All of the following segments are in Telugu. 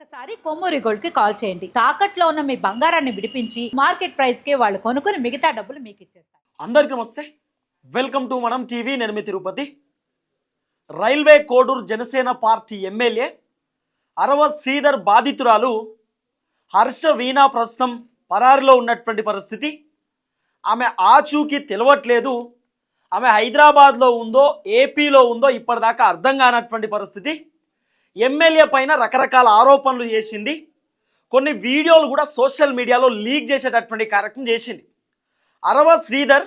ఒక్కసారి కొమ్మూరి గోల్డ్కి కాల్ చేయండి. తాకట్లో ఉన్న మీ బంగారాన్ని విడిపించి మార్కెట్ ప్రైస్కి వాళ్ళు కొనుక్కుని మిగతా డబ్బులు మీకు ఇచ్చేస్తారు. అందరికీ నమస్తే. Welcome to Manam TV. నేను మీ Tirupati. Railway Koduru Janasena party MLA Arava Sridhar బాధితురాలు హర్ష వీణా ప్రస్తుతం పరారిలో ఉన్నటువంటి పరిస్థితి. ఆమె ఆచూకీ తెలవట్లేదు. ఆమె హైదరాబాద్లో ఉందో ఏపీలో ఉందో ఇప్పటిదాకా అర్థం కానటువంటి పరిస్థితి. ఎమ్మెల్యే పైన రకరకాల ఆరోపణలు చేసింది. కొన్ని వీడియోలు కూడా సోషల్ మీడియాలో లీక్ చేసేటటువంటి కార్యక్రమం చేసింది. అరవ శ్రీధర్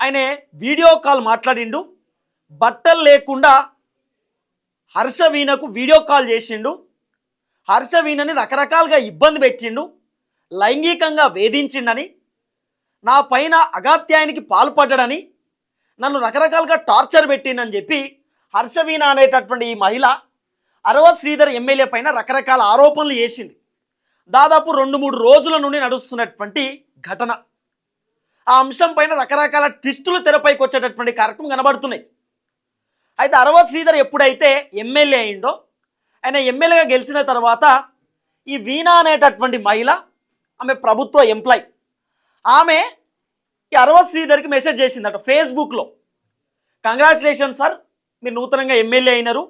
ఆయన వీడియో కాల్ మాట్లాడిండు. బట్టలు లేకుండా హర్షవీణకు వీడియో కాల్ చేసిండు. హర్షవీణని రకరకాలుగా ఇబ్బంది పెట్టిండు. లైంగికంగా వేధించిండని నా పైన అగాత్యాయానికి పాల్పడ్డాడని నన్ను రకరకాలుగా టార్చర్ పెట్టిండని చెప్పి హర్షవీణ అనేటటువంటి ఈ మహిళ అరవ శ్రీధర్ ఎమ్మెల్యే పైన రకరకాల ఆరోపణలు చేసింది. దాదాపు రెండు మూడు రోజుల నుండి నడుస్తున్నటువంటి ఘటన. ఆ అంశం పైన రకరకాల ట్విస్టులు తెరపైకి వచ్చేటటువంటి కార్యక్రమం కనబడుతున్నాయి. అయితే అరవ శ్రీధర్ ఎప్పుడైతే ఎమ్మెల్యే అయిండో ఆయన ఎమ్మెల్యేగా గెలిచిన తర్వాత ఈ వీణా అనేటటువంటి మహిళ ఆమె ప్రభుత్వ ఎంప్లాయ్. ఆమె ఈ అరవ శ్రీధర్కి మెసేజ్ చేసిందట ఫేస్బుక్లో. కంగ్రాచులేషన్ సార్ మీరు నూతనంగా ఎమ్మెల్యే అయినారు.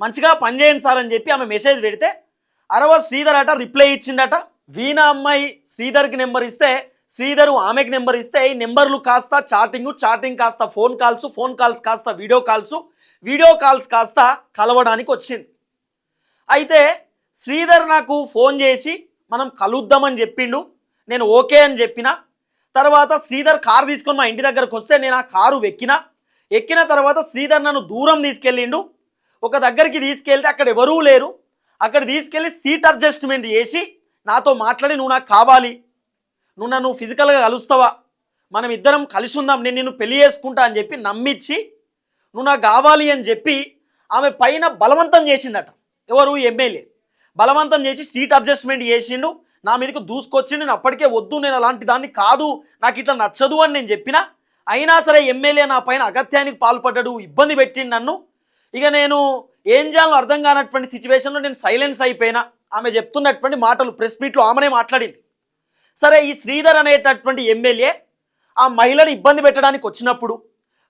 మంచిగా పనిచేయండి సార్ అని చెప్పి ఆమె మెసేజ్ పెడితే అరవ శ్రీధర్ అట రిప్లై ఇచ్చిండట. వీణ అమ్మాయి శ్రీధర్కి నెంబర్ ఇస్తే శ్రీధర్ ఆమెకి నెంబర్ ఇస్తే ఈ నెంబర్లు కాస్త చాటింగ్ చాటింగ్ కాస్త ఫోన్ కాల్స్ ఫోన్ కాల్స్ కాస్త వీడియో కాల్స్ వీడియో కాల్స్ కాస్త కలవడానికి వచ్చింది. అయితే శ్రీధర్ నాకు ఫోన్ చేసి మనం కలుద్దామని చెప్పిండు నేను ఓకే అని చెప్పిన. తర్వాత శ్రీధర్ కారు తీసుకొని మా ఇంటి దగ్గరకు వస్తే నేను ఆ కారు ఎక్కిన ఎక్కిన తర్వాత శ్రీధర్ నన్ను దూరం తీసుకెళ్ళిండు. ఒక దగ్గరికి తీసుకెళ్తే అక్కడ ఎవరూ లేరు. అక్కడ తీసుకెళ్ళి సీట్ అడ్జస్ట్మెంట్ చేసి నాతో మాట్లాడి నువ్వు నాకు కావాలి. నువ్వు నన్ను ఫిజికల్గా కలుస్తావా? మనం ఇద్దరం కలిసి ఉందాం. నేను నిన్ను పెళ్ళి చేసుకుంటా అని చెప్పి నమ్మించి నువ్వు నాకు కావాలి అని చెప్పి ఆమె పైన బలవంతం చేసిండట ఎవరు? ఎమ్మెల్యే. బలవంతం చేసి సీట్ అడ్జస్ట్మెంట్ చేసిండు. నా మీదకి దూసుకొచ్చి నేను అప్పటికే వద్దు నేను అలాంటి దాన్ని కాదు నాకు ఇట్లా నచ్చదు అని నేను చెప్పిన. అయినా సరే ఎమ్మెల్యే నా పైన అగత్యానికి పాల్పడ్డాడు ఇబ్బంది పెట్టిండు నన్ను. ఇక నేను ఏం చేయాలో అర్థం కానటువంటి సిచ్యువేషన్లో నేను సైలెన్స్ అయిపోయినా. ఆమె చెప్తున్నటువంటి మాటలు ప్రెస్ మీట్లో ఆమెనే మాట్లాడింది. సరే ఈ శ్రీధర్ అనేటటువంటి ఎమ్మెల్యే ఆ మహిళను ఇబ్బంది పెట్టడానికి వచ్చినప్పుడు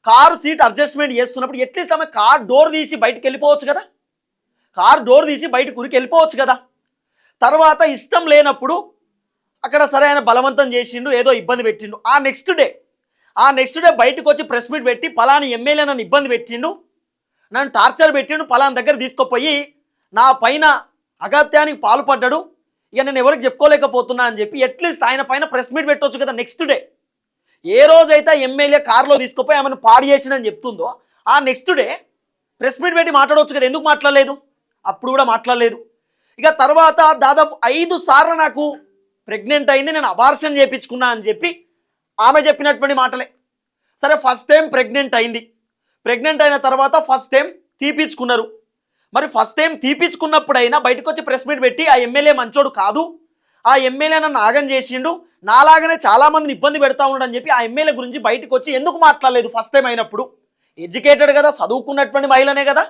కారు సీట్ అడ్జస్ట్మెంట్ చేస్తున్నప్పుడు ఎట్లీస్ట్ ఆమె కార్ డోర్ తీసి బయటకు వెళ్ళిపోవచ్చు కదా? కార్ డోర్ తీసి బయటకు ఉరికి వెళ్ళిపోవచ్చు కదా? తర్వాత ఇష్టం లేనప్పుడు అక్కడ సరే ఆయన బలవంతం చేసిండు ఏదో ఇబ్బంది పెట్టిండు. ఆ నెక్స్ట్ డే ఆ నెక్స్ట్ డే బయటకు వచ్చి ప్రెస్ మీట్ పెట్టి పలాని ఎమ్మెల్యే నన్ను ఇబ్బంది పెట్టిండు. నన్ను టార్చర్ పెట్టిండు పలానా దగ్గర తీసుకుపోయి నా పైన అగత్యానికి పాల్పడ్డాడు. ఇక నేను ఎవరికి చెప్పుకోలేకపోతున్నా అని చెప్పి అట్లీస్ట్ ఆయన పైన ప్రెస్ మీట్ పెట్టవచ్చు కదా నెక్స్ట్ డే. ఏ రోజైతే ఎమ్మెల్యే కారులో తీసుకుపోయి ఆమెను పాడు చేసినని చెప్తుందో ఆ నెక్స్ట్ డే ప్రెస్ మీట్ పెట్టి మాట్లాడవచ్చు కదా ఎందుకు మాట్లాడలేదు? అప్పుడు కూడా మాట్లాడలేదు. ఇక తర్వాత దాదాపు ఐదు సార్లు నాకు ప్రెగ్నెంట్ అయింది నేను అబార్షన్ చేయించుకున్నా అని చెప్పి ఆమె చెప్పినటువంటి మాటలే. సరే ఫస్ట్ టైం ప్రెగ్నెంట్ అయింది. ప్రెగ్నెంట్ అయిన తర్వాత ఫస్ట్ టైం తీపించుకున్నారు మరి ఫస్ట్ టైం తీపించుకున్నప్పుడైనా బయటకు వచ్చి ప్రెస్ మీట్ పెట్టి ఆ ఎమ్మెల్యే మంచోడు కాదు. ఆ ఎమ్మెల్యే నన్ను ఆగం చేసిండు. నాలాగానే చాలామందిని ఇబ్బంది పెడతా ఉన్నాడని చెప్పి ఆ ఎమ్మెల్యే గురించి బయటకు వచ్చి ఎందుకు మాట్లాడలేదు ఫస్ట్ టైం అయినప్పుడు? ఎడ్యుకేటెడ్ కదా చదువుకున్నటువంటి మహిళనే కదా.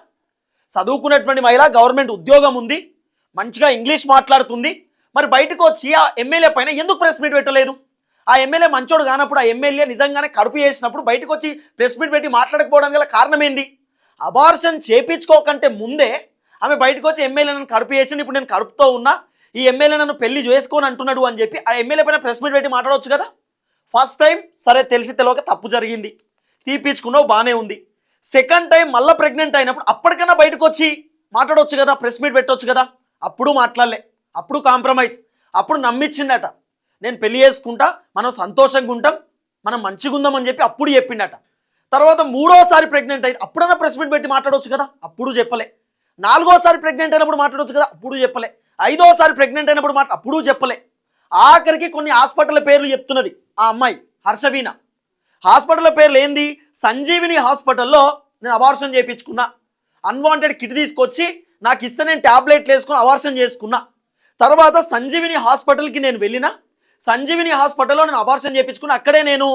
చదువుకున్నటువంటి మహిళ గవర్నమెంట్ ఉద్యోగం ఉంది. మంచిగా ఇంగ్లీష్ మాట్లాడుతుంది. మరి బయటకు వచ్చి ఆ ఎమ్మెల్యే పైన ఎందుకు ప్రెస్ మీట్ పెట్టలేదు? ఆ ఎమ్మెల్యే మంచోడు కానప్పుడు ఆ ఎమ్మెల్యే నిజంగానే కడుపు చేసినప్పుడు బయటకు వచ్చి ప్రెస్ మీట్ పెట్టి మాట్లాడకపోవడం గల కారణం ఏంది? అబార్షన్ చేపించుకోకంటే ముందే ఆమె బయటకు వచ్చి ఎమ్మెల్యే నన్ను కడుపు చేసిండు ఇప్పుడు నేను కడుపుతో ఉన్నా ఈ ఎమ్మెల్యే నన్ను పెళ్ళి చేసుకొని అంటున్నాడు అని చెప్పి ఆ ఎమ్మెల్యే పైన ప్రెస్ మీట్ పెట్టి మాట్లాడవచ్చు కదా? ఫస్ట్ టైం సరే తెలిసి తెలియక తప్పు జరిగింది. తీపిచ్చుకున్నావు బాగానే ఉంది. సెకండ్ టైం మళ్ళీ ప్రెగ్నెంట్ అయినప్పుడు అప్పటికైనా బయటకు వచ్చి మాట్లాడవచ్చు కదా ప్రెస్ మీట్ పెట్టవచ్చు కదా? అప్పుడు మాట్లాడలే. అప్పుడు కాంప్రమైజ్. అప్పుడు నమ్మించిండట నేను పెళ్ళి చేసుకుంటా మనం సంతోషంగా ఉంటాం మనం మంచిగా ఉందాం అని చెప్పి అప్పుడు చెప్పిండట. తర్వాత మూడోసారి ప్రెగ్నెంట్ అయితే అప్పుడైనా ప్రెస్ మీట్ పెట్టి మాట్లాడవచ్చు కదా? అప్పుడు చెప్పలే. నాలుగోసారి ప్రెగ్నెంట్ అయినప్పుడు మాట్లాడవచ్చు కదా? అప్పుడు చెప్పలే. ఐదోసారి ప్రెగ్నెంట్ అయినప్పుడు మాట అప్పుడు చెప్పలే. ఆఖరికి కొన్ని హాస్పిటల్ పేర్లు చెప్తున్నది ఆ అమ్మాయి హర్షవీణ. హాస్పిటల్ పేర్లు ఏంది? సంజీవిని హాస్పిటల్లో నేను అబార్షన్ చేయించుకున్నా. అన్వాంటెడ్ కిట్ తీసుకొచ్చి నాకు ఇస్తే నేను ట్యాబ్లెట్లు వేసుకుని అబార్షన్ చేసుకున్నా. తర్వాత సంజీవిని హాస్పిటల్కి నేను వెళ్ళిన సంజీవిని హాస్పిటల్లో నేను అబార్షన్ చేయించుకుని అక్కడే నేను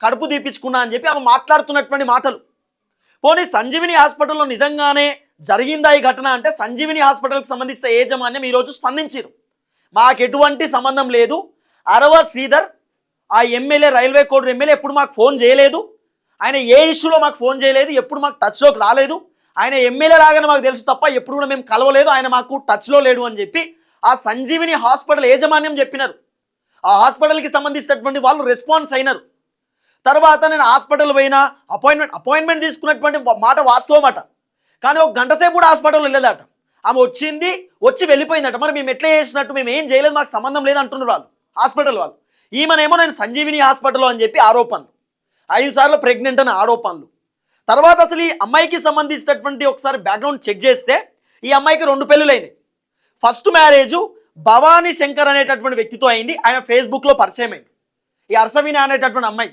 కడుపు తీపించుకున్నా అని చెప్పి ఆమె మాట్లాడుతున్నటువంటి మాటలు. పోనీ సంజీవిని హాస్పిటల్లో నిజంగానే జరిగిందా ఈ ఘటన అంటే సంజీవిని హాస్పిటల్కి సంబంధించిన యాజమాన్యం ఈరోజు స్పందించారు. మాకు ఎటువంటి సంబంధం లేదు. అరవ శ్రీధర్ ఆ ఎమ్మెల్యే రైల్వే కోడ్ ఎమ్మెల్యే ఎప్పుడు మాకు ఫోన్ చేయలేదు. ఆయన ఏ ఇష్యూలో మాకు ఫోన్ చేయలేదు ఎప్పుడు మాకు టచ్లోకి రాలేదు. ఆయన ఎమ్మెల్యే లాగానే మాకు తెలుసు తప్ప ఎప్పుడు కూడా మేము కలవలేదు. ఆయన మాకు టచ్లో లేడు అని చెప్పి ఆ సంజీవిని హాస్పిటల్ యాజమాన్యం చెప్పినారు. ఆ హాస్పిటల్కి సంబంధించినటువంటి వాళ్ళు రెస్పాన్స్ అయినారు. తర్వాత నేను హాస్పిటల్ పోయినా అపాయింట్మెంట్ అపాయింట్మెంట్ తీసుకున్నటువంటి మాట వాస్తవం అట కానీ ఒక గంట సేపు కూడా హాస్పిటల్ వెళ్ళలేదట ఆమె వచ్చింది వచ్చి వెళ్ళిపోయిందట. మరి మేము ఎట్లా చేసినట్టు మేము ఏం చేయలేదు మాకు సంబంధం లేదు అంటున్నారు వాళ్ళు హాస్పిటల్ వాళ్ళు. ఈమెనేమో నేను సంజీవిని హాస్పిటల్ అని చెప్పి ఆరోపణలు. ఐదు సార్లు ప్రెగ్నెంట్ అని ఆరోపణలు. తర్వాత అసలు ఈ అమ్మాయికి సంబంధించినటువంటి ఒకసారి బ్యాక్గ్రౌండ్ చెక్ చేస్తే ఈ అమ్మాయికి రెండు పెళ్ళిళ్ళు ఫస్ట్ మ్యారేజ్ భవానీ శంకర్ అనేటటువంటి వ్యక్తితో అయింది. ఆయన ఫేస్బుక్లో పరిచయం అయింది. ఈ అర్సవీణ అనేటటువంటి అమ్మాయి.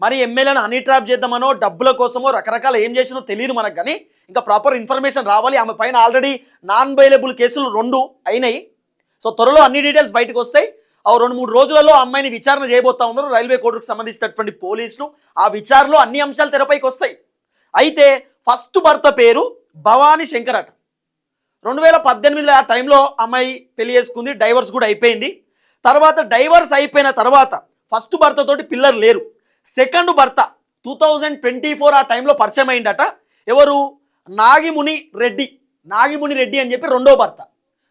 మరి ఎమ్మెల్యేను హనీ ట్రాప్ చేద్దామనో డబ్బుల కోసమో రకరకాల ఏం చేసినో తెలియదు మనకు కానీ ఇంకా ప్రాపర్ ఇన్ఫర్మేషన్ రావాలి. ఆమె పైన ఆల్రెడీ నాన్ బైలబుల్ కేసులు రెండు అయినాయి. సో త్వరలో అన్ని డీటెయిల్స్ బయటకు వస్తాయి. ఆ రెండు మూడు రోజులలో అమ్మాయిని విచారణ చేయబోతా ఉన్నారు. రైల్వే కోర్టుకు సంబంధించినటువంటి పోలీసులు. ఆ విచారణలో అన్ని అంశాలు తెరపైకి వస్తాయి. అయితే ఫస్ట్ భర్త పేరు భవానీ శంకర్ అట. రెండు వేల పద్దెనిమిదిలో ఆ టైంలో అమ్మాయి పెళ్ళి చేసుకుంది డైవర్స్ కూడా అయిపోయింది. తర్వాత డైవర్స్ అయిపోయిన తర్వాత ఫస్ట్ భర్తతోటి పిల్లలు లేరు. సెకండ్ భర్త టూ థౌజండ్ ట్వంటీ ఫోర్ ఆ టైంలో పరిచయం అయిందట. ఎవరు? నాగిముని రెడ్డి. నాగిముని రెడ్డి అని చెప్పి రెండో భర్త.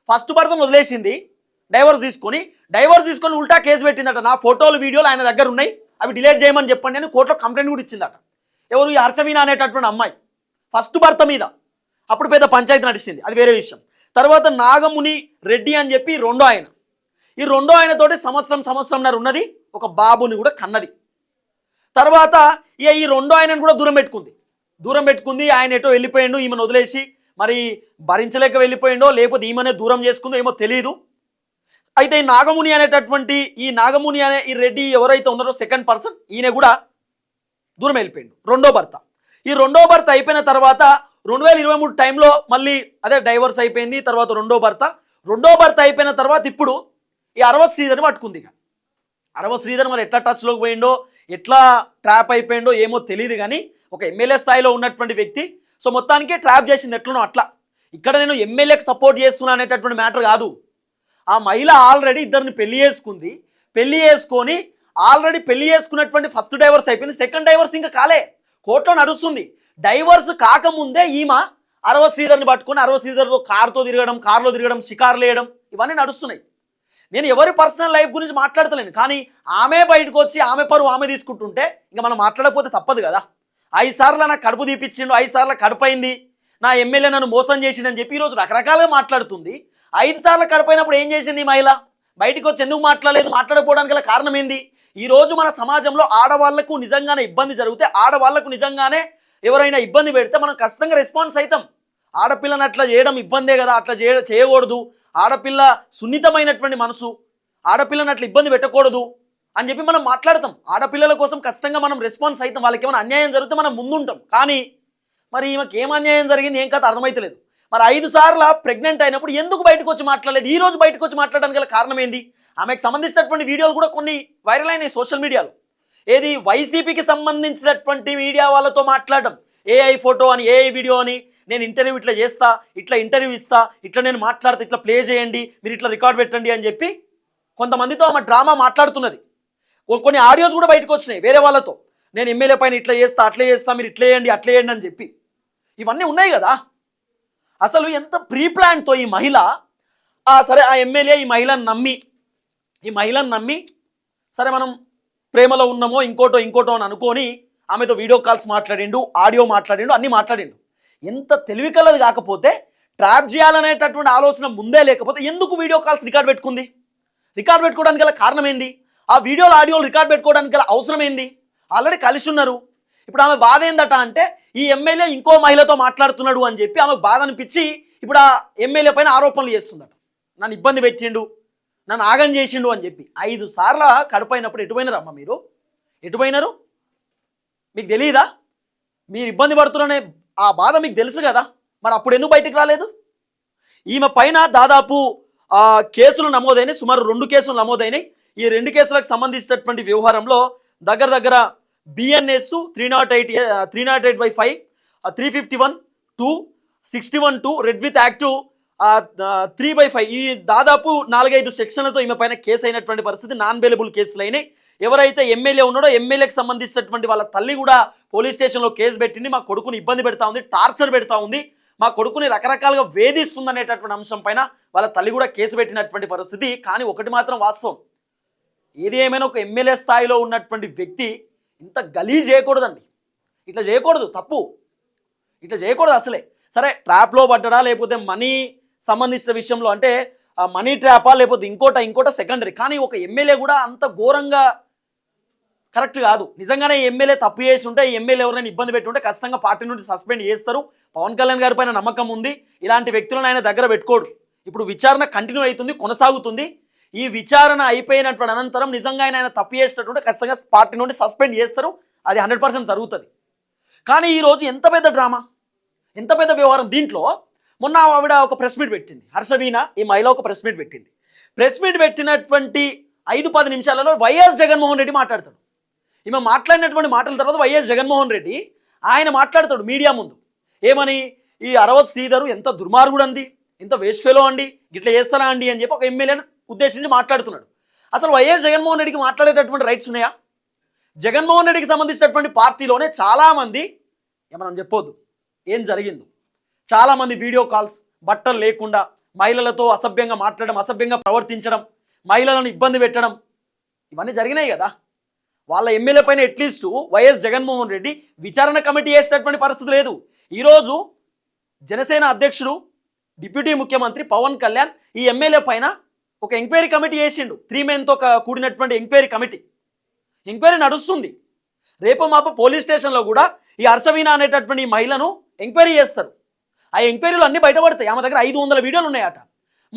ఫస్ట్ భర్తను వదిలేసింది డైవర్స్ తీసుకొని. డైవర్స్ తీసుకొని ఉల్టా కేసు పెట్టిందట. నా ఫోటోలు వీడియోలు ఆయన దగ్గర ఉన్నాయి. అవి డిలీట్ చేయమని చెప్పండి అని కోర్టులో కంప్లైంట్ కూడా ఇచ్చిందట. ఎవరు? ఈ హర్షవీణ అనేటటువంటి అమ్మాయి. ఫస్ట్ భర్త మీద. అప్పుడు పెద్ద పంచాయతీ నడిచింది. అది వేరే విషయం. తర్వాత నాగముని రెడ్డి అని చెప్పి రెండో ఆయన. ఈ రెండో ఆయనతోటి సంవత్సరం సంవత్సరంన్నర ఉన్నది. ఒక బాబుని కూడా కన్నది. తర్వాత ఇక ఈ రెండో ఆయనను కూడా దూరం పెట్టుకుంది. దూరం పెట్టుకుంది ఆయన ఎటో వెళ్ళిపోయిండు ఈమెను వదిలేసి మరి భరించలేక వెళ్ళిపోయిండో లేకపోతే ఈమెనే దూరం చేసుకుందో ఏమో తెలియదు అయితే ఈ నాగముని అనేటటువంటి ఈ నాగముని అనే ఈ రెడ్డి ఎవరైతే ఉన్నారో సెకండ్ పర్సన్ ఈయన కూడా దూరం వెళ్ళిపోయిండు. రెండో భర్త. ఈ రెండో భర్త అయిపోయిన తర్వాత రెండు వేల ఇరవై మూడు టైంలో మళ్ళీ అదే డైవర్స్ అయిపోయింది తర్వాత రెండో భర్త. రెండో భర్త అయిపోయిన తర్వాత ఇప్పుడు ఈ అరవ శ్రీధర్ని పట్టుకుంది ఇక. అరవ శ్రీధర్ మరి ఎట్లా టచ్లోకి పోయిండో ఎట్లా ట్రాప్ అయిపోయిండో ఏమో తెలియదు కానీ ఒక ఎమ్మెల్యే స్థాయిలో ఉన్నటువంటి వ్యక్తి. సో మొత్తానికి ట్రాప్ చేసింది ఎట్లనో అట్లా. ఇక్కడ నేను ఎమ్మెల్యేకి సపోర్ట్ చేస్తున్నా అనేటటువంటి మ్యాటర్ కాదు. ఆ మహిళ ఆల్రెడీ ఇద్దరిని పెళ్ళి చేసుకుంది. పెళ్ళి చేసుకొని ఆల్రెడీ పెళ్ళి చేసుకున్నటువంటి ఫస్ట్ డైవర్స్ అయిపోయింది. సెకండ్ డైవర్స్ ఇంకా కాలే. కోర్టులో నడుస్తుంది. డైవర్స్ కాకముందే ఈమె అరవ శ్రీధర్ని పట్టుకొని అరవ శ్రీధర్తో కారుతో తిరగడం కారులో తిరగడం షికార్లు వేయడం ఇవన్నీ నడుస్తున్నాయి. నేను ఎవరి పర్సనల్ లైఫ్ గురించి మాట్లాడతలేను కానీ ఆమె బయటకు వచ్చి ఆమె పరువు ఆమె తీసుకుంటుంటే ఇంకా మనం మాట్లాడకపోతే తప్పదు కదా. ఐదు సార్లు నాకు కడుపు తీపిచ్చిండు ఐదు సార్లు కడుపు నా ఎమ్మెల్యే నన్ను మోసం చేసిండని చెప్పి ఈరోజు రకరకాలుగా మాట్లాడుతుంది. ఐదు సార్లు కడుపైనప్పుడు ఏం చేసింది ఈ మహిళ? బయటకు వచ్చి ఎందుకు మాట్లాడలేదు? మాట్లాడకపోవడానికి గల కారణం ఏంది? ఈ రోజు మన సమాజంలో ఆడవాళ్ళకు నిజంగానే ఇబ్బంది జరిగితే ఆడవాళ్ళకు నిజంగానే ఎవరైనా ఇబ్బంది పెడితే మనం ఖచ్చితంగా రెస్పాన్స్ అవుతాం. ఆడపిల్లని అట్లా చేయడం ఇబ్బందే కదా అట్లా చేయ చేయకూడదు. ఆడపిల్ల సున్నితమైనటువంటి మనసు ఆడపిల్లని అట్లా ఇబ్బంది పెట్టకూడదు అని చెప్పి మనం మాట్లాడతాం. ఆడపిల్లల కోసం ఖచ్చితంగా మనం రెస్పాన్స్ అవుతాం. వాళ్ళకి ఏమైనా అన్యాయం జరిగితే మనం ముందుంటాం. కానీ మరి ఈమెకి ఏం అన్యాయం జరిగింది ఏం కథ అర్థమైతలేదు. మరి ఐదు సార్లు ప్రెగ్నెంట్ అయినప్పుడు ఎందుకు బయటకు వచ్చి మాట్లాడలేదు? ఈ రోజు బయటకు వచ్చి మాట్లాడడానికి గల కారణం ఏంది? ఆమెకు సంబంధించినటువంటి వీడియోలు కూడా కొన్ని వైరల్ అయినాయి సోషల్ మీడియాలో. ఏది వైసీపీకి సంబంధించినటువంటి మీడియా వాళ్ళతో మాట్లాడడం. ఏఐ ఫోటో అని ఏఐ వీడియో అని నేను ఇంటర్వ్యూ ఇట్లా చేస్తా ఇట్లా ఇంటర్వ్యూ ఇస్తా ఇట్లా నేను మాట్లాడితే ఇట్లా ప్లే చేయండి మీరు ఇట్లా రికార్డ్ పెట్టండి అని చెప్పి కొంతమందితో ఆమె డ్రామా మాట్లాడుతున్నది. కొన్ని ఆడియోస్ కూడా బయటకు వచ్చినాయి వేరే వాళ్ళతో. నేను ఎమ్మెల్యే పైన ఇట్లా చేస్తా అట్లే చేస్తా మీరు ఇట్లా చేయండి అట్లా చేయండి అని చెప్పి. ఇవన్నీ ఉన్నాయి కదా? అసలు ఎంత ప్రీ ప్లాన్తో ఈ మహిళ సరే ఆ ఎమ్మెల్యే ఈ మహిళను నమ్మి ఈ మహిళను నమ్మి సరే మనం ప్రేమలో ఉన్నామో ఇంకోటో ఇంకోటో అని అనుకొని ఆమెతో వీడియో కాల్స్ మాట్లాడిండు ఆడియో మాట్లాడిండు అన్నీ మాట్లాడిండు. ఎంత తెలివి కలది కాకపోతే ట్రాప్ చేయాలనేటటువంటి ఆలోచన ముందే లేకపోతే ఎందుకు వీడియో కాల్స్ రికార్డ్ పెట్టుకుంది? రికార్డ్ పెట్టుకోవడానికి గల కారణం ఏంది? ఆ వీడియోలు ఆడియోలు రికార్డ్ పెట్టుకోవడానికి గల అవసరం ఏంది? ఆల్రెడీ కలిసి ఉన్నారు. ఇప్పుడు ఆమె బాధ ఏందట అంటే ఈ ఎమ్మెల్యే ఇంకో మహిళతో మాట్లాడుతున్నాడు అని చెప్పి ఆమెకు బాధ అనిపించి ఇప్పుడు ఆ ఎమ్మెల్యే పైన ఆరోపణలు చేస్తుందట. నన్ను ఇబ్బంది పెట్టిండు. నన్ను ఆగం చేసిండు అని చెప్పి ఐదు సార్ల కడుపైనప్పుడు ఎటుపోయినారు అమ్మ మీరు? ఎటుపోయినారు మీకు తెలియదా మీరు ఇబ్బంది పడుతున్నారనే ఆ బాధ మీకు తెలుసు కదా? మరి అప్పుడు ఎందుకు బయటికి రాలేదు? ఈమె పైన దాదాపు కేసులు నమోదైనాయి సుమారు రెండు కేసులు నమోదైనాయి. ఈ రెండు కేసులకు సంబంధించినటువంటి వ్యవహారంలో దగ్గర దగ్గర BNS three naught eight three naught eight by five three fifty one two sixty one two read with active three by five ఈ దాదాపు నాలుగైదు సెక్షన్లతో ఈమె పైన కేసు అయినటువంటి పరిస్థితి నాన్ బెయిలబుల్ కేసులు అయినాయి. ఎవరైతే ఎమ్మెల్యే ఉన్నాడో ఎమ్మెల్యేకి సంబంధించినటువంటి వాళ్ళ తల్లి కూడా పోలీస్ స్టేషన్లో కేసు పెట్టింది. మా కొడుకుని ఇబ్బంది పెడతా ఉంది టార్చర్ పెడతా ఉంది. మా కొడుకుని రకరకాలుగా వేధిస్తుంది అనేటటువంటి అంశం పైన వాళ్ళ తల్లి కూడా కేసు పెట్టినటువంటి పరిస్థితి. కానీ ఒకటి మాత్రం వాస్తవం. ఏది ఏమైనా ఒక ఎమ్మెల్యే స్థాయిలో ఉన్నటువంటి వ్యక్తి ఇంత గలీజ్ చేయకూడదండి. ఇట్లా చేయకూడదు తప్పు. ఇట్లా చేయకూడదు అసలే. సరే ట్రాప్లో పడ్డడా లేకపోతే మనీ సంబంధించిన విషయంలో అంటే మనీ ట్రాపా లేకపోతే ఇంకోట ఇంకోట సెకండరీ. కానీ ఒక ఎమ్మెల్యే కూడా అంత ఘోరంగా కరెక్ట్ కాదు. నిజంగానే ఎమ్మెల్యే తప్పు చేసి ఉంటే ఎమ్మెల్యే ఎవరైనా ఇబ్బంది పెట్టుంటే ఖచ్చితంగా పార్టీ నుండి సస్పెండ్ చేస్తారు. పవన్ కళ్యాణ్ గారి పైన నమ్మకం ఉంది. ఇలాంటి వ్యక్తులను ఆయన దగ్గర పెట్టుకోడు. ఇప్పుడు విచారణ కంటిన్యూ అవుతుంది కొనసాగుతుంది. ఈ విచారణ అయిపోయినటువంటి అనంతరం నిజంగా ఆయన తప్పు చేసినటువంటి ఖచ్చితంగా పార్టీ నుండి సస్పెండ్ చేస్తారు. అది హండ్రెడ్ పర్సెంట్ జరుగుతుంది. కానీ ఈరోజు ఎంత పెద్ద డ్రామా? ఎంత పెద్ద వ్యవహారం? దీంట్లో మొన్న ఆవిడ ఒక ప్రెస్ మీట్ పెట్టింది. హర్షవీణ ఈ మహిళ ఒక ప్రెస్ మీట్ పెట్టింది. ప్రెస్ మీట్ పెట్టినటువంటి ఐదు పది నిమిషాలలో వైఎస్ జగన్మోహన్ రెడ్డి మాట్లాడతాడు. ఈమె మాట్లాడినటువంటి మాటల తర్వాత వైఎస్ జగన్మోహన్ రెడ్డి ఆయన మాట్లాడతాడు మీడియా ముందు. ఏమని? ఈ అరవ శ్రీధరు ఎంత దుర్మార్గుడు అంది ఎంత వేస్ట్ ఫెలో అండి ఇట్లా చేస్తారా అండి అని చెప్పి ఒక ఎమ్మెల్యేని ఉద్దేశించి మాట్లాడుతున్నాడు. అసలు వైఎస్ జగన్మోహన్ రెడ్డికి మాట్లాడేటటువంటి రైట్స్ ఉన్నాయా? జగన్మోహన్ రెడ్డికి సంబంధించినటువంటి పార్టీలోనే చాలామంది ఏమన్నా చెప్పొద్దు ఏం జరిగిందో. చాలామంది వీడియో కాల్స్ బట్టలు లేకుండా మహిళలతో అసభ్యంగా మాట్లాడడం అసభ్యంగా ప్రవర్తించడం మహిళలను ఇబ్బంది పెట్టడం ఇవన్నీ జరిగినాయి కదా. వాళ్ళ ఎమ్మెల్యే పైన అట్లీస్ట్ వైఎస్ జగన్మోహన్ రెడ్డి విచారణ కమిటీ వేసినటువంటి పరిస్థితి లేదు. ఈరోజు జనసేన అధ్యక్షుడు డిప్యూటీ ముఖ్యమంత్రి పవన్ కళ్యాణ్ ఈ ఎమ్మెల్యే పైన ఒక ఎంక్వైరీ కమిటీ వేసిండు. త్రీ మెన్తో కూడినటువంటి ఎంక్వైరీ కమిటీ. ఎంక్వైరీ నడుస్తుంది. రేపు మాప పోలీస్ స్టేషన్లో కూడా ఈ హర్షవీణ అనేటటువంటి ఈ మహిళను ఎంక్వైరీ చేస్తారు. ఆ ఎంక్వైరీలు అన్ని బయటపడతాయి. ఆమె దగ్గర ఐదు వందల వీడియోలు ఉన్నాయట.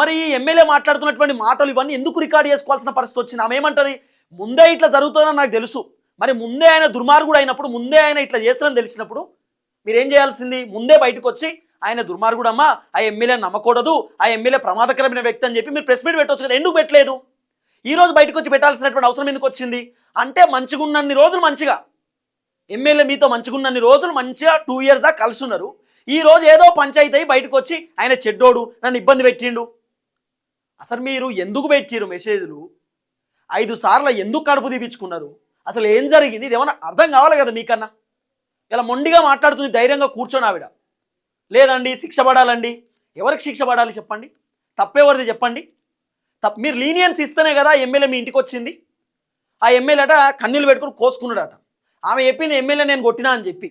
మరి ఈ ఎమ్మెల్యే మాట్లాడుతున్నటువంటి మాటలు ఇవన్నీ ఎందుకు రికార్డ్ చేసుకోవాల్సిన పరిస్థితి వచ్చింది? ఆమె ఏమంటది? ముందే ఇట్లా జరుగుతుందని నాకు తెలుసు. మరి ముందే ఆయన దుర్మార్గుడు అయినప్పుడు ముందే ఆయన ఇట్లా చేస్తారని తెలిసినప్పుడు మీరేం చేయాల్సింది? ముందే బయటకు వచ్చి ఆయన దుర్మార్గుడమ్మా ఆ ఎమ్మెల్యే నమ్మకూడదు ఆ ఎమ్మెల్యే ప్రమాదకరమైన వ్యక్తి అని చెప్పి మీరు ప్రెస్ మీట్ పెట్టవచ్చు కదా ఎందుకు పెట్టలేదు? ఈ రోజు బయటకు వచ్చి పెట్టాల్సినటువంటి అవసరం ఎందుకు వచ్చింది? అంటే మంచిగున్నన్ని రోజులు మంచిగా. ఎమ్మెల్యే మీతో మంచిగున్నన్ని రోజులు మంచిగా టూ ఇయర్స్ దాకా కలిసి ఉన్నారు. ఈ రోజు ఏదో పంచాయతీ అయి బయటకు వచ్చి ఆయన చెడ్డోడు నన్ను ఇబ్బంది పెట్టిండు. అసలు మీరు ఎందుకు పెట్టిరు మెసేజ్లు? ఐదు సార్లు ఎందుకు కడుపు తీపించుకున్నారు అసలు ఏం జరిగింది? ఇది ఏమన్నా అర్థం కావాలి కదా మీకన్నా? ఇలా మొండిగా మాట్లాడుతుంది ధైర్యంగా కూర్చొని ఆవిడ. లేదండి శిక్ష పడాలండి. ఎవరికి శిక్ష పడాలి చెప్పండి? తప్పెవరిది చెప్పండి? తప్ మీరు లీనియన్స్ ఇస్తేనే కదా ఎమ్మెల్యే మీ ఇంటికి వచ్చింది. ఆ ఎమ్మెల్యే అట కన్నీళ్ళు పెట్టుకుని కోసుకున్నాడట. ఆమె చెప్పింది ఎమ్మెల్యే నేను కొట్టినా అని చెప్పి.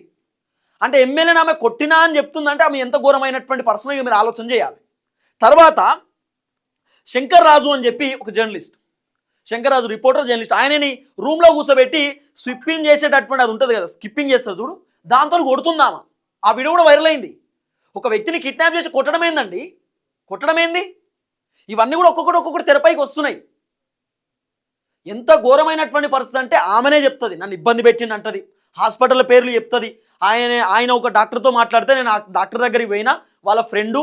అంటే ఎమ్మెల్యేని ఆమె కొట్టినా అని చెప్తుందంటే ఆమె ఎంత ఘోరమైనటువంటి పర్సన్ మీరు ఆలోచన చేయాలి. తర్వాత శంకర్ రాజు అని చెప్పి ఒక journalist Shankar Raju reporter journalist ఆయనని రూమ్లో కూర్చోబెట్టి స్విప్పింగ్ చేసేటటువంటి అది ఉంటుంది కదా స్కిప్పింగ్ చేస్తారు చూడు దాంతో కొడుతుందామా ఆ వీడియో కూడా వైరల్ అయింది. ఒక వ్యక్తిని కిడ్నాప్ చేసి కొట్టడం ఏందండి? కొట్టడం ఏంది? ఇవన్నీ కూడా ఒక్కొక్కటి ఒక్కొక్కటి తెరపైకి వస్తున్నాయి. ఎంత ఘోరమైనటువంటి పరిస్థితి అంటే ఆమెనే చెప్తుంది నన్ను ఇబ్బంది పెట్టింది అంటది. హాస్పిటల్ పేర్లు చెప్తుంది. ఆయన ఆయన ఒక డాక్టర్తో మాట్లాడితే నేను ఆ డాక్టర్ దగ్గరికి పోయినా వాళ్ళ ఫ్రెండు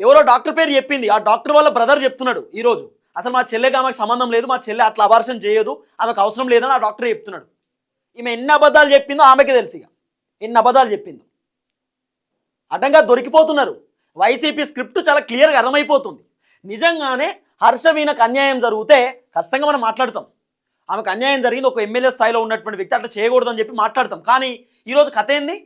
ఎవరో డాక్టర్ పేరు చెప్పింది. ఆ డాక్టర్ వాళ్ళ బ్రదర్ చెప్తున్నాడు ఈరోజు. అసలు మా చెల్లెకి ఆమెకు సంబంధం లేదు మా చెల్లె అట్లా అబార్షన్ చేయదు ఆమెకు అవసరం లేదని ఆ డాక్టర్ చెప్తున్నాడు. ఈమె ఎన్ని అబద్ధాలు చెప్పిందో ఆమెకే తెలుసు ఇక. ఎన్ని అబద్ధాలు చెప్పిందో. అడ్డంగా దొరికిపోతున్నారు. వైసీపీ స్క్రిప్ట్ చాలా క్లియర్గా అర్థమైపోతుంది. నిజంగానే హర్షవీణకు అన్యాయం జరిగితే ఖచ్చితంగా మనం మాట్లాడతాం. ఆమెకు అన్యాయం జరిగింది ఒక ఎమ్మెల్యే స్థాయిలో ఉన్నటువంటి వ్యక్తి అట్లా చేయకూడదని చెప్పి మాట్లాడతాం. కానీ ఈరోజు కథ ఏంది?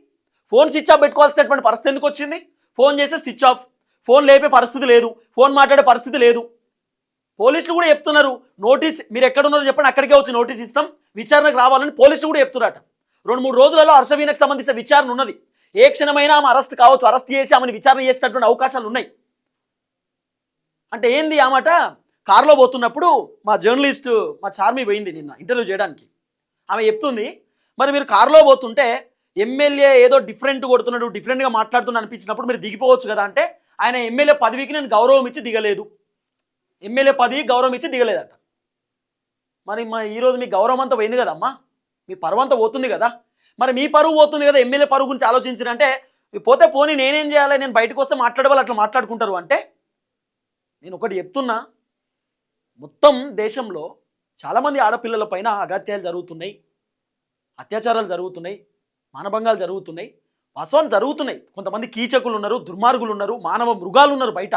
ఫోన్ స్విచ్ ఆఫ్ పెట్టుకోవాల్సినటువంటి పరిస్థితి ఎందుకు వచ్చింది? ఫోన్ చేస్తే స్విచ్ ఆఫ్. ఫోన్ లేపే పరిస్థితి లేదు. ఫోన్ మాట్లాడే పరిస్థితి లేదు. పోలీసులు కూడా చెప్తున్నారు నోటీస్ మీరు ఎక్కడున్నారో చెప్పండి అక్కడికే వచ్చి నోటీస్ ఇస్తాం. విచారణకు రావాలని పోలీసులు కూడా చెప్తున్నారట. రెండు మూడు రోజులలో అర్షవీణకు సంబంధించిన విచారణ ఉన్నది. ఏ క్షణమైనా ఆమె అరెస్ట్ కావచ్చు అరెస్ట్ చేసి ఆమెను విచారణ చేసినటువంటి అవకాశాలు ఉన్నాయి. అంటే ఏంది ఆ కారులో పోతున్నప్పుడు మా జర్నలిస్ట్ మా చార్మి పోయింది నిన్న ఇంటర్వ్యూ చేయడానికి. ఆమె చెప్తుంది మరి మీరు కారులో పోతుంటే ఎమ్మెల్యే ఏదో డిఫరెంట్ కొడుతున్నాడు డిఫరెంట్గా మాట్లాడుతున్నా అనిపించినప్పుడు మీరు దిగిపోవచ్చు కదా అంటే ఆయన ఎమ్మెల్యే పదవికి నేను గౌరవం ఇచ్చి దిగలేదు. ఎమ్మెల్యే పదవి గౌరవం ఇచ్చి దిగలేదట. మరి మా ఈరోజు మీ గౌరవం అంతా పోయింది కదమ్మా? మీ పరువు అంతా పోతుంది కదా? మరి మీ పరువు పోతుంది కదా ఎమ్మెల్యే పరువు గురించి ఆలోచించారంటే పోతే పోనీ నేనేం చేయాలి? నేను బయటకు వస్తే మాట్లాడే వాళ్ళు అట్లా మాట్లాడుకుంటారు అంటే? నేను ఒకటి చెప్తున్నా మొత్తం దేశంలో చాలామంది ఆడపిల్లల పైన అగత్యాలు జరుగుతున్నాయి. అత్యాచారాలు జరుగుతున్నాయి. మానభంగాలు జరుగుతున్నాయి. వాస్తవం జరుగుతున్నాయి. కొంతమంది కీచకులు ఉన్నారు దుర్మార్గులు ఉన్నారు మానవ మృగాలు ఉన్నారు బయట.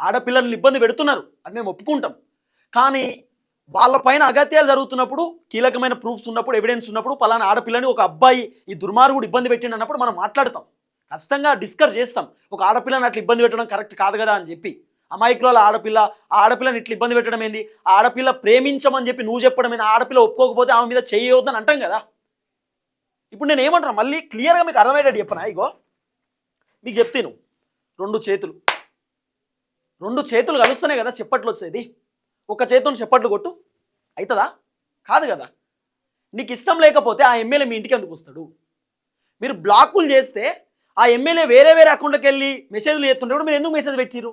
ఆడపిల్లల్ని ఇబ్బంది పెడుతున్నారు. అది మేము ఒప్పుకుంటాం. కానీ వాళ్ళపైన అగత్యాలు జరుగుతున్నప్పుడు కీలకమైన ప్రూఫ్స్ ఉన్నప్పుడు ఎవిడెన్స్ ఉన్నప్పుడు పలానా ఆడపిల్లని ఒక అబ్బాయి ఈ దుర్మార్గుడు ఇబ్బంది పెట్టిండు అన్నప్పుడు మనం మాట్లాడతాం. ఖచ్చితంగా డిస్కస్ చేస్తాం. ఒక ఆడపిల్లని అట్లా ఇబ్బంది పెట్టడం కరెక్ట్ కాదు కదా అని చెప్పి. అమాయకుల ఆడపిల్ల ఆ ఆడపిల్లని ఇట్లా ఇబ్బంది పెట్టడం ఏంది? ఆడపిల్ల ప్రేమించమని చెప్పి నువ్వు చెప్పడం ఏంది? ఆడపిల్ల ఒప్పుకోకపోతే ఆమె మీద చేయవద్దని అంటాం కదా. ఇప్పుడు నేను ఏమంటాను మళ్ళీ క్లియర్గా మీకు అర్థమయ్యేటట్టు చెప్పనా? ఇగో మీకు చెప్తాను. రెండు చేతులు. రెండు చేతులు కలుస్తున్నాయి కదా చెప్పట్లు వచ్చేది. ఒక చేతులు చెప్పట్లు కొట్టు. అవుతుందా కాదు కదా. నీకు ఇష్టం లేకపోతే ఆ ఎమ్మెల్యే మీ ఇంటికి ఎందుకు వస్తాడు? మీరు బ్లాకులు చేస్తే ఆ ఎమ్మెల్యే వేరే వేరే అకౌంట్కి వెళ్ళి మెసేజ్లు చేస్తుంటే మీరు ఎందుకు మెసేజ్ పెట్టిరు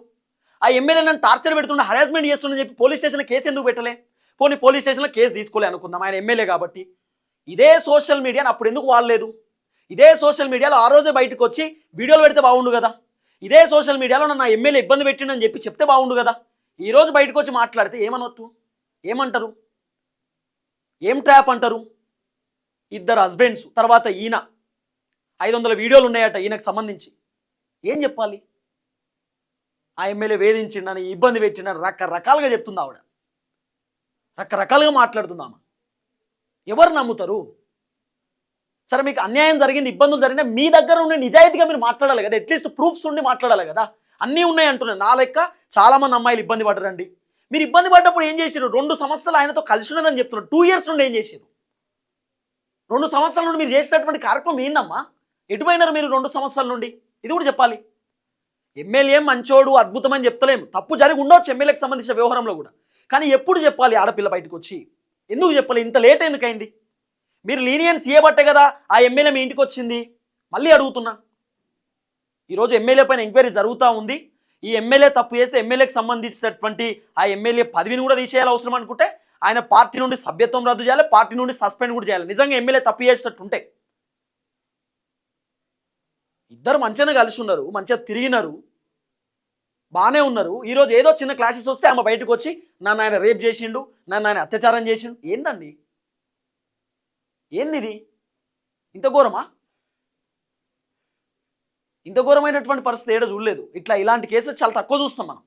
ఆ ఎమ్మెల్యే నన్ను టార్చర్ పెడుతుండే హరాస్మెంట్ చేస్తుండని చెప్పి పోలీస్ స్టేషన్లో కేసు ఎందుకు పెట్టలే? పోనీ పోలీస్ స్టేషన్లో కేసు తీసుకోలే అనుకుందాం ఆయన ఎమ్మెల్యే కాబట్టి. ఇదే సోషల్ మీడియాని అప్పుడు ఎందుకు వాడలేదు? ఇదే సోషల్ మీడియాలో ఆ రోజే బయటకు వచ్చి వీడియోలు పెడితే బాగుండు కదా? ఇదే సోషల్ మీడియాలో నన్ను ఎమ్మెల్యే ఇబ్బంది పెట్టిండని చెప్పి చెప్తే బాగుండు కదా? ఈరోజు బయటకు వచ్చి మాట్లాడితే ఏమనొచ్చు? ఏమంటారు? ఏం ట్రాప్ అంటారు? ఇద్దరు హస్బెండ్స్ తర్వాత ఈయన. ఐదు వందల వీడియోలు ఉన్నాయట ఈయనకు సంబంధించి. ఏం చెప్పాలి? ఆ ఎమ్మెల్యే వేధించిండని ఇబ్బంది పెట్టిండని రకరకాలుగా చెప్తుంది ఆవిడ. రకరకాలుగా మాట్లాడుతుంది ఆమె. ఎవరు నమ్ముతారు? సరే మీకు అన్యాయం జరిగింది ఇబ్బందులు జరిగినా మీ దగ్గర ఉండి నిజాయితీగా మీరు మాట్లాడాలి కదా. అట్లీస్ట్ ప్రూఫ్స్ ఉండి మాట్లాడాలి కదా. అన్నీ ఉన్నాయి అంటున్నాను నా లెక్క చాలా మంది అమ్మాయిలు ఇబ్బంది పడరండి మీరు ఇబ్బంది పడ్డప్పుడు ఏం చేశారు రెండు సంవత్సరాలు ఆయనతో కలిసి ఉన్నారని చెప్తున్నారు. టూ ఇయర్స్ నుండి ఏం చేశారు రెండు సంవత్సరాల నుండి మీరు చేసినటువంటి కార్యక్రమం ఏందమ్మా? ఎటుపోయినారు మీరు రెండు సంవత్సరాల నుండి? ఇది కూడా చెప్పాలి. ఎమ్మెల్యే మంచోడు అద్భుతమని చెప్తలేము తప్పు జరిగి ఉండొచ్చు ఎమ్మెల్యేకి సంబంధించిన వ్యవహారంలో కూడా. కానీ ఎప్పుడు చెప్పాలి ఆడపిల్ల బయటకు వచ్చి? ఎందుకు చెప్పాలి? ఇంత లేట్ ఎందుకైంది మీరు లీనియన్స్ ఇవ్వబట్టే కదా ఆ ఎమ్మెల్యే మీ ఇంటికి వచ్చింది? మళ్ళీ అడుగుతున్నా. ఈరోజు ఎమ్మెల్యే పైన ఎంక్వైరీ జరుగుతూ ఉంది. ఈ ఎమ్మెల్యే తప్పు చేసి ఎమ్మెల్యేకి సంబంధించినటువంటి ఆ ఎమ్మెల్యే పదవిని కూడా తీసేయాలి అవసరం అనుకుంటే ఆయన పార్టీ నుండి సభ్యత్వం రద్దు చేయాలి పార్టీ నుండి సస్పెండ్ కూడా చేయాలి. నిజంగా ఎమ్మెల్యే తప్పు చేసినట్టుంటే ఇద్దరు మంచిగానే కలిసి ఉన్నారు మంచిగా తిరిగినారు. బాగానే ఉన్నారు. ఈరోజు ఏదో చిన్న క్లాసెస్ వస్తే ఆమె బయటకు వచ్చి నన్ను ఆయన రేప్ చేసిండు నన్ను ఆయన అత్యాచారం చేసిండు. ఏందండి? ఏంది ఇంత ఘోరమా? ఇంత ఘోరమైనటువంటి పరిస్థితి ఏడో చూడలేదు. ఇట్లా ఇలాంటి కేసెస్ చాలా తక్కువ చూస్తాం మనం.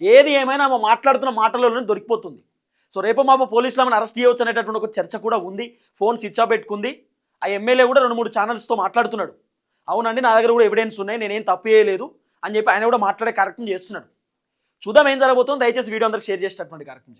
ఏది ఏమైనా ఆమె మాట్లాడుతున్న మాటలలోనే దొరికిపోతుంది. సో రేపు మాప పోలీసులు ఆమెను అరెస్ట్ చేయవచ్చు అనేటటువంటి ఒక చర్చ కూడా ఉంది. ఫోన్ స్విచ్ ఆఫ్ పెట్టుకుంది. ఆ ఎమ్మెల్యే కూడా రెండు మూడు ఛానల్స్తో మాట్లాడుతున్నాడు. అవునండి నా దగ్గర కూడా ఎవిడెన్స్ ఉన్నాయి నేనేం తప్పు చేయలేదు అని చెప్పి ఆయన కూడా మాట్లాడే కార్యక్రమం చేస్తున్నాడు. చూద్దాం ఏం జరగబోతుందో దయచేసి వీడియో అందరికి షేర్ చేసేటటువంటి కార్యక్రమం